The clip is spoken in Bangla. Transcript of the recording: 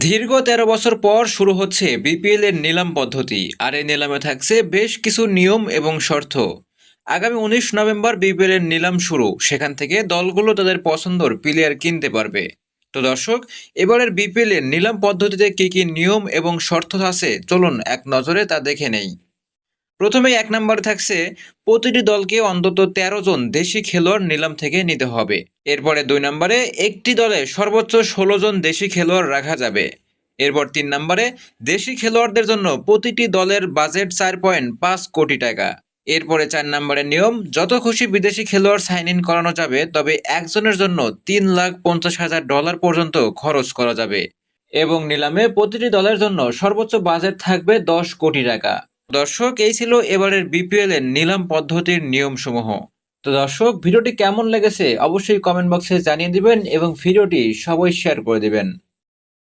দীর্ঘ তেরো বছর পর শুরু হচ্ছে বিপিএল এর নিলাম পদ্ধতি, আর এই নিলামে থাকছে বেশ কিছু নিয়ম এবং শর্ত। আগামী উনিশ নভেম্বর বিপিএল এর নিলাম শুরু, সেখান থেকে দলগুলো তাদের পছন্দর প্লেয়ার কিনতে পারবে। তো দর্শক, এবারের বিপিএল এর নিলাম পদ্ধতিতে কি কি নিয়ম এবং শর্ত আছে, চলুন এক নজরে তা দেখে নেই। প্রথমে এক নম্বরে থাকছে, প্রতিটি দলকে অন্তত তেরো জন দেশি খেলোয়াড় নিলাম থেকে নিতে হবে। এরপরে দুই নম্বরে একটি দলে সর্বোচ্চ ষোলো জন দেশি খেলোয়াড় রাখা যাবে। এরপর তিন নম্বরে দেশি খেলোয়াড়দের জন্য প্রতিটি দলের বাজেট চার পয়েন্ট পাঁচ কোটি টাকা। এরপরে চার নম্বরের নিয়ম, যত খুশি বিদেশি খেলোয়াড় সাইন ইন করানো যাবে, তবে একজনের জন্য তিন লাখ পঞ্চাশ হাজার ডলার পর্যন্ত খরচ করা যাবে। এবং নিলামে প্রতিটি দলের জন্য সর্বোচ্চ বাজেট থাকবে দশ কোটি টাকা। দর্শক, এই ছিল এবারের বিপিএল এর নিলাম পদ্ধতির নিয়মসমূহ। তো দর্শক, ভিডিওটি কেমন লেগেছে অবশ্যই কমেন্ট বক্সে জানিয়ে দিবেন এবং ভিডিওটি সবাই শেয়ার করে দিবেন।